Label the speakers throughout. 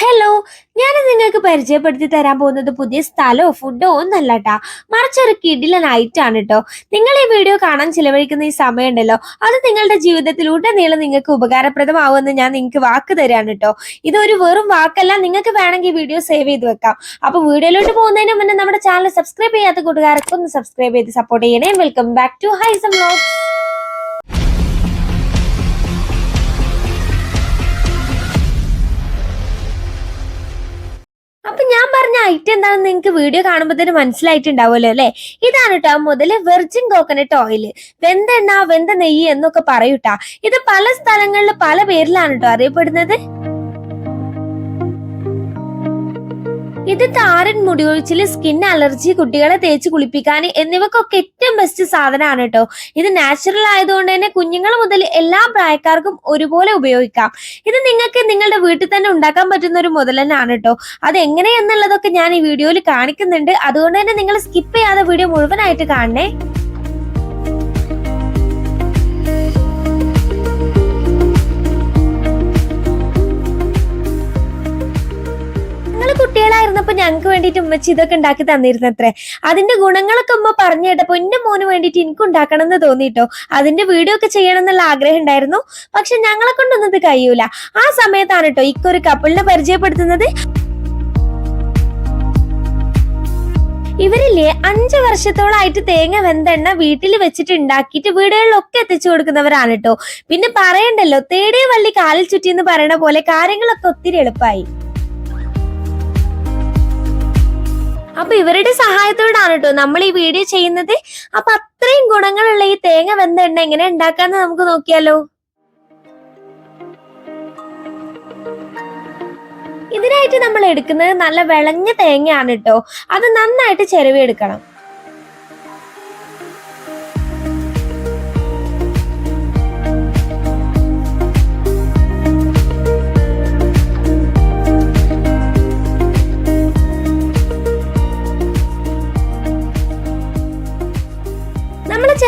Speaker 1: Hello ഞാൻ നിങ്ങൾക്ക് പരിചയപ്പെടുത്തി തരാൻ പോകുന്നത് പുതിയ സ്ഥലമോ ഫുഡോ ഒന്നല്ല കേട്ടാ മറിച്ചൊരു കിടിലൻ ആണ് കേട്ടോ നിങ്ങൾ ഈ വീഡിയോ കാണാൻ ചിലവഴിക്കുന്ന ഈ സമയമുണ്ടല്ലോ അത് നിങ്ങളുടെ ജീവിതത്തിൽ ഉടനീളം നിങ്ങൾക്ക് ഉപകാരപ്രദമാവുമെന്ന് ഞാൻ നിങ്ങൾക്ക് വാക്ക് തരാണ് കേട്ടോ ഇതൊരു വെറും വാക്കല്ല. നിങ്ങൾക്ക് വേണമെങ്കിൽ വീഡിയോ സേവ് ചെയ്ത് വെക്കാം. അപ്പോൾ വീഡിയോയിലോട്ട് പോകുന്നതിന് മുന്നേ നമ്മുടെ ചാനൽ സബ്സ്ക്രൈബ് ചെയ്യാത്ത കൂട്ടുകാരൊക്കെ ഒന്ന് സബ്സ്ക്രൈബ് ചെയ്ത് സപ്പോർട്ട് ചെയ്യണേ. Welcome back to Haisam vlog അപ്പൊ ഞാൻ പറഞ്ഞ ഐറ്റം എന്താണെന്ന് നിങ്ങൾക്ക് വീഡിയോ കാണുമ്പോൾ തന്നെ മനസ്സിലായിട്ടുണ്ടാവുമല്ലോ അല്ലെ? ഇതാണ് കേട്ടോ മുതൽ വെർജിൻ കോക്കനട്ട് ഓയിൽ വെന്തെണ്ണ വെന്ത നെയ്യ് എന്നൊക്കെ പറയൂട്ടാ. ഇത് പല സ്ഥലങ്ങളിൽ പല പേരിലാണ് കേട്ടോ അറിയപ്പെടുന്നത്. ഇത് താരൻ മുടിയൊഴിച്ചിൽ സ്കിൻ അലർജി കുട്ടികളെ തേച്ച് കുളിപ്പിക്കാൻ എന്നിവക്കൊക്കെ ഏറ്റവും ബെസ്റ്റ് സാധനമാണ് കേട്ടോ ഇത് നാച്ചുറൽ ആയതുകൊണ്ട് തന്നെ കുഞ്ഞുങ്ങൾ മുതൽ എല്ലാ പ്രായക്കാർക്കും ഒരുപോലെ ഉപയോഗിക്കാം. ഇത് നിങ്ങൾക്ക് നിങ്ങളുടെ വീട്ടിൽ തന്നെ ഉണ്ടാക്കാൻ പറ്റുന്ന ഒരു മുതൽ തന്നെയാണ് കേട്ടോ അത് എങ്ങനെയെന്നുള്ളതൊക്കെ ഞാൻ ഈ വീഡിയോയിൽ കാണിക്കുന്നുണ്ട്. അതുകൊണ്ട് തന്നെ നിങ്ങൾ സ്കിപ്പ് ചെയ്യാതെ വീഡിയോ മുഴുവനായിട്ട് കാണണേ. ഞങ്ങൾക്ക് വേണ്ടിട്ട് ഉമ്മച്ചി ഇതൊക്കെ ഉണ്ടാക്കി തന്നിരുന്നത്രേ. അതിന്റെ ഗുണങ്ങളൊക്കെ ഉമ്മ പറഞ്ഞു കേട്ടപ്പോ എന്റെ മോന് വേണ്ടിട്ട് എനിക്ക് ഉണ്ടാക്കണം എന്ന് തോന്നിട്ടോ അതിന്റെ വീഡിയോ ഒക്കെ ചെയ്യണം എന്നുള്ള ആഗ്രഹം ഉണ്ടായിരുന്നു. പക്ഷെ ഞങ്ങളെ കൊണ്ടൊന്നും ഇത് കഴിയൂല. ആ സമയത്താണ് കേട്ടോ ഇക്കൊരു കപ്പിളിനെ പരിചയപ്പെടുത്തുന്നത്. ഇവരില്ലേ അഞ്ചു വർഷത്തോളായിട്ട് തേങ്ങ വെന്തെണ്ണ വീട്ടിൽ വെച്ചിട്ട് ഉണ്ടാക്കിയിട്ട് വീടുകളിലൊക്കെ എത്തിച്ചു കൊടുക്കുന്നവരാണ് കേട്ടോ. പിന്നെ പറയണ്ടല്ലോ തേടിയ വള്ളി കാലിൽ ചുറ്റി എന്ന് പറയണ പോലെ കാര്യങ്ങളൊക്കെ ഒത്തിരി എളുപ്പമായി അപ്പൊ ഇവരുടെ സഹായത്തോടാണ് കേട്ടോ നമ്മൾ ഈ വീഡിയോ ചെയ്യുന്നത്. അപ്പൊ അത്രയും ഗുണങ്ങളുള്ള ഈ തേങ്ങ വെന്ത എണ്ണ എങ്ങനെ ഉണ്ടാക്കാന്ന് നമുക്ക് നോക്കിയാലോ. ഇതിനായിട്ട് നമ്മൾ എടുക്കുന്നത് നല്ല വിളഞ്ഞ തേങ്ങയാണ് കേട്ടോ അത് നന്നായിട്ട് ചിരവിയെടുക്കണം. നമ്മൾ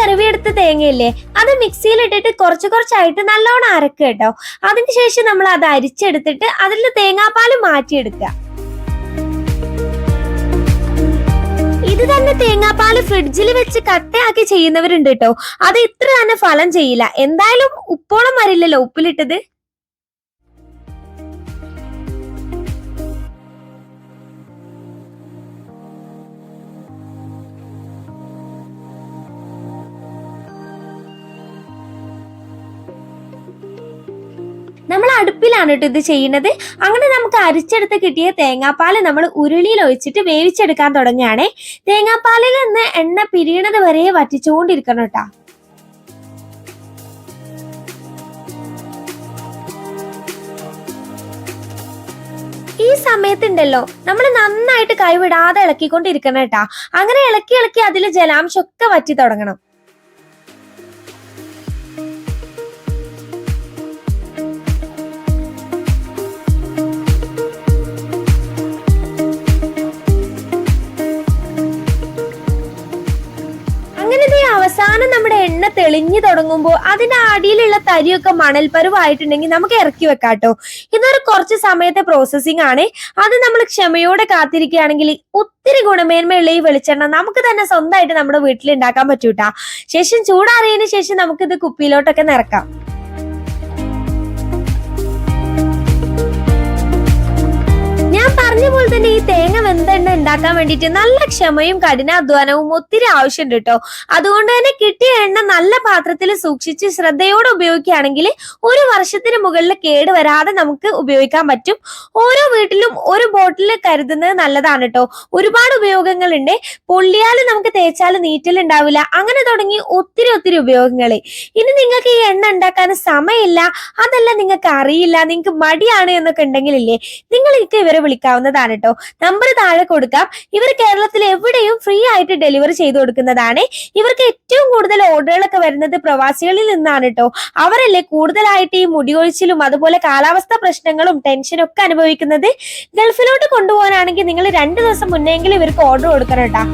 Speaker 1: ചിരവിയെടുത്ത തേങ്ങയില്ലേ? അത് മിക്സിയിലിട്ടിട്ട് കുറച്ച് കുറച്ചായിട്ട് നല്ലോണം അരക്കുക കേട്ടോ. അതിനുശേഷം നമ്മൾ അത് അരിച്ചെടുത്തിട്ട് അതിൽ തേങ്ങാപ്പാൽ മാറ്റിയെടുക്കുക. ഇത് തന്നെ തേങ്ങാപ്പാൽ ഫ്രിഡ്ജിൽ വെച്ച് കട്ടയാക്കി ചെയ്യുന്നവരുണ്ട് കേട്ടോ. അത് ഇത്ര തന്നെ ഫലം ചെയ്യില്ല. എന്തായാലും ഉപ്പോളം വരില്ലല്ലോ ഉപ്പിലിട്ടത്. അടുപ്പിലാണ് കേട്ടോ ഇത് ചെയ്യുന്നത്. അങ്ങനെ നമുക്ക് അരിച്ചെടുത്ത് കിട്ടിയ തേങ്ങാപ്പാൽ നമ്മൾ ഉരുളിയിൽ ഒഴിച്ചിട്ട് വേവിച്ചെടുക്കാൻ തുടങ്ങിയാണ് തേങ്ങാപ്പാലിൽ നിന്ന് എണ്ണ പിരിയണത് വരെ വറ്റിച്ചുകൊണ്ടിരിക്കണം കേട്ടോ. ഈ സമയത്തുണ്ടല്ലോ നമ്മൾ നന്നായിട്ട് കൈവിടാതെ ഇളക്കിക്കൊണ്ടിരിക്കണം കേട്ടാ. അങ്ങനെ ഇളക്കി ഇളക്കി അതിൽ ജലാംശമൊക്കെ വറ്റി തുടങ്ങണം. തെളിഞ്ഞു തുടങ്ങുമ്പോൾ അതിന്റെ അടിയിലുള്ള തരിയൊക്കെ മണൽപ്പരുവായിട്ടുണ്ടെങ്കിൽ നമുക്ക് ഇറക്കി വെക്കാട്ടോ. ഇതൊരു കുറച്ച് സമയത്തെ പ്രോസസ്സിംഗ് ആണ്. അത് നമ്മൾ ക്ഷമയോടെ കാത്തിരിക്കുകയാണെങ്കിൽ ഒത്തിരി ഗുണമേന്മയുള്ള ഈ വെളിച്ചെണ്ണ നമുക്ക് തന്നെ സ്വന്തമായിട്ട് നമ്മുടെ വീട്ടിൽ ഉണ്ടാക്കാൻ പറ്റൂട്ടാ. ശേഷം ചൂടാറിയതിനു ശേഷം നമുക്കിത് കുപ്പിയിലോട്ടൊക്കെ നിറക്കാം. ഞാൻ പറഞ്ഞ പോലെ തന്നെ ഈ തേങ്ങ വെന്തെണ്ണ ഉണ്ടാക്കാൻ വേണ്ടിയിട്ട് നല്ല ക്ഷമയും കഠിനാധ്വാനവും ഒത്തിരി ആവശ്യമുണ്ട് കേട്ടോ. അതുകൊണ്ട് തന്നെ കിട്ടിയ എണ്ണ നല്ല പാത്രത്തിൽ സൂക്ഷിച്ച് ശ്രദ്ധയോടെ ഉപയോഗിക്കുകയാണെങ്കിൽ ഒരു വർഷത്തിന് മുകളിൽ കേട് വരാതെ നമുക്ക് ഉപയോഗിക്കാൻ പറ്റും. ഓരോ വീട്ടിലും ഒരു ബോട്ടിൽ കരുതുന്നത് നല്ലതാണ് കേട്ടോ. ഒരുപാട് ഉപയോഗങ്ങളുണ്ട്. പൊള്ളിയാൽ നമുക്ക് തേച്ചാൽ നീറ്റൽ ഉണ്ടാവില്ല. അങ്ങനെ തുടങ്ങി ഒത്തിരി ഒത്തിരി ഉപയോഗങ്ങൾ ഇനി നിങ്ങൾക്ക് ഈ എണ്ണ ഉണ്ടാക്കാൻ സമയമില്ല. അതല്ല നിങ്ങൾക്ക് അറിയില്ല. നിങ്ങൾക്ക് മടിയാണ് എന്നൊക്കെ ഉണ്ടെങ്കിലില്ലേ നിങ്ങൾ ഇവരെ വിളിക്കാവുന്നതാണ്. കേട്ടോ നമ്പർ താഴെ കൊടുക്കാം. ഇവർ കേരളത്തിൽ എവിടെയും ഫ്രീ ആയിട്ട് ഡെലിവറി ചെയ്തു കൊടുക്കുന്നതാണ്. ഇവർക്ക് ഏറ്റവും കൂടുതൽ ഓർഡറുകളൊക്കെ വരുന്നത് പ്രവാസികളിൽ നിന്നാണ് കേട്ടോ അവരല്ലേ കൂടുതലായിട്ട് ഈ മുടിയൊഴിച്ചിലും അതുപോലെ കാലാവസ്ഥ പ്രശ്നങ്ങളും ടെൻഷനും ഒക്കെ അനുഭവിക്കുന്നത്? ഗൾഫിലോട്ട് കൊണ്ടുപോകാനാണെങ്കിൽ നിങ്ങൾ രണ്ട് ദിവസം മുന്നെങ്കിലും ഇവർക്ക് ഓർഡർ കൊടുക്കണം കേട്ടോ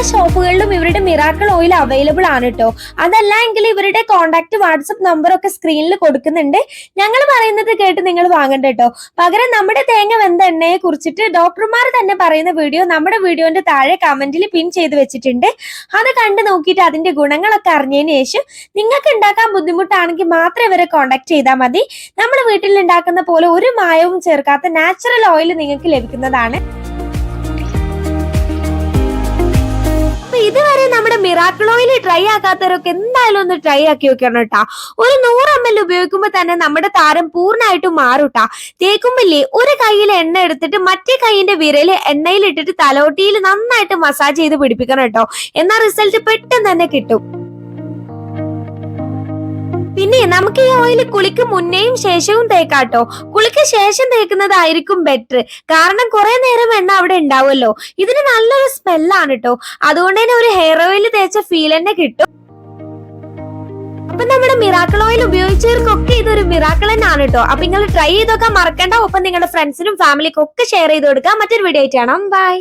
Speaker 1: ഒട്ടുമിക്ക ഷോപ്പുകളിലും ഇവരുടെ മിറാക്കിൾ ഓയിൽ അവൈലബിൾ ആണ് കേട്ടോ. അതല്ല എങ്കിൽ ഇവരുടെ കോൺടാക്ട് വാട്സപ്പ് നമ്പർ ഒക്കെ സ്ക്രീനിൽ കൊടുക്കുന്നുണ്ട്. ഞങ്ങൾ പറയുന്നത് കേട്ട് നിങ്ങൾ വാങ്ങണ്ട കേട്ടോ. പകരം നമ്മുടെ തേങ്ങ വെന്ത എണ്ണയെ കുറിച്ചിട്ട് ഡോക്ടർമാർ തന്നെ പറയുന്ന വീഡിയോ നമ്മുടെ വീഡിയോന്റെ താഴെ കമന്റിൽ പിൻ ചെയ്ത് വെച്ചിട്ടുണ്ട്. അത് കണ്ടു നോക്കിയിട്ട് അതിന്റെ ഗുണങ്ങളൊക്കെ അറിഞ്ഞതിന് ശേഷം നിങ്ങൾക്ക് ഉണ്ടാക്കാൻ ബുദ്ധിമുട്ടാണെങ്കിൽ മാത്രം ഇവരെ കോൺടാക്ട് ചെയ്താൽ മതി. നമ്മൾ വീട്ടിൽ ഉണ്ടാക്കുന്ന പോലെ ഒരു മായവും ചേർക്കാത്ത നാച്ചുറൽ ഓയിൽ നിങ്ങൾക്ക് ലഭിക്കുന്നതാണ്. മിറാക്കിൾ ഓയിൽ ട്രൈ ആക്കാത്തവരൊക്കെ എന്തായാലും ഒന്ന് ട്രൈ ആക്കി വെക്കണം കേട്ടാ ഒരു നൂറ് എം എൽ ഉപയോഗിക്കുമ്പോൾ തന്നെ നമ്മുടെ താരം പൂർണമായിട്ടും മാറൂട്ടാ. തേക്കുമ്പില്ലേ ഒരു കയ്യിൽ എണ്ണ എടുത്തിട്ട് മറ്റേ കൈയിന്റെ വിരൽ എണ്ണയിൽ ഇട്ടിട്ട് തലോട്ടിയിൽ നന്നായിട്ട് മസാജ് ചെയ്ത് പിടിപ്പിക്കണം കേട്ടോ എന്നാ റിസൾട്ട് പെട്ടെന്ന് തന്നെ കിട്ടും. പിന്നെ നമുക്ക് ഈ ഓയിൽ കുളിക്ക് മുന്നേയും ശേഷവും തേക്കാട്ടോ. കുളിക്ക് ശേഷം തേക്കുന്നതായിരിക്കും ബെറ്റർ കാരണം കുറെ നേരം എണ്ണ അവിടെ ഉണ്ടാവുമല്ലോ. ഇതിന് നല്ലൊരു സ്മെല്ലാണ് കേട്ടോ അതുകൊണ്ട് തന്നെ ഒരു ഹെയർ ഓയിൽ തേച്ച ഫീൽ തന്നെ കിട്ടും. അപ്പൊ നമ്മുടെ മിറാക്കിൾ ഓയിൽ ഉപയോഗിച്ചവർക്കൊക്കെ ഇതൊരു മിറാക്കിൾ തന്നെയാണ് കേട്ടോ അപ്പൊ നിങ്ങൾ ട്രൈ ചെയ്തൊക്കെ മറക്കണ്ട. ഒപ്പം നിങ്ങളുടെ ഫ്രണ്ട്സിനും ഫാമിലിക്കും ഒക്കെ ഷെയർ ചെയ്ത് കൊടുക്കുക മറ്റൊരു വീഡിയോ ആയിട്ടാണ് ബൈ